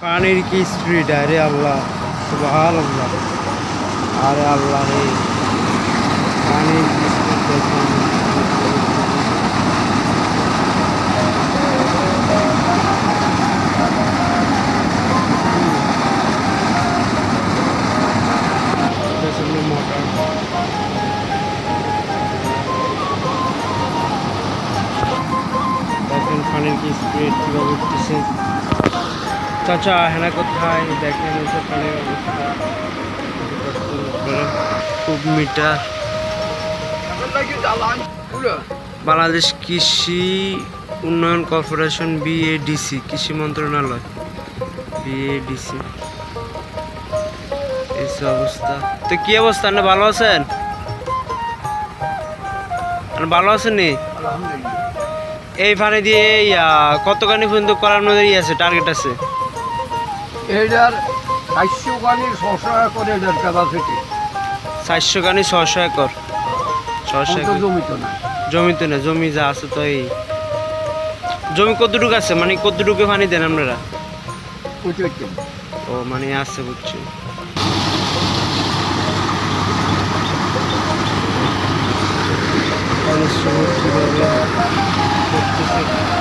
পানির কি স্পিড আরে আল্লাহ সুবহান আল্লাহ আরে আল্লাহ রে পানির কি স্পিড দেখুন প্রচন্ড মোটর দেখেন পানির কি স্পিড কীভাবে উঠতেছে চাচা হেনা কোথায়? দেখেন খুব মিটার বাংলাদেশ কৃষি উন্নয়ন কর্পোরেশন বিএডিসি কৃষি মন্ত্রণালয়। বিএডিসি এই অবস্থা। তো কি অবস্থা? না ভালো আছেন? ভালো আছেন এই ফানে দিয়ে ইয়া কতখানি পর্যন্ত করানোর ই আছে টার্গেট আছে? এটার চারশো গানির ছশো করে এটার ক্যাপাসিটি চারশো কানি ছশো একর। ছশো একর। জমিত না। জমিতে না জমি যা আছে তো এই জমি কতটুকু আছে? মানে কতটুকু পানি দেন আপনারা? ও মানে আছে বুঝছি। কীভাবে করতেছে।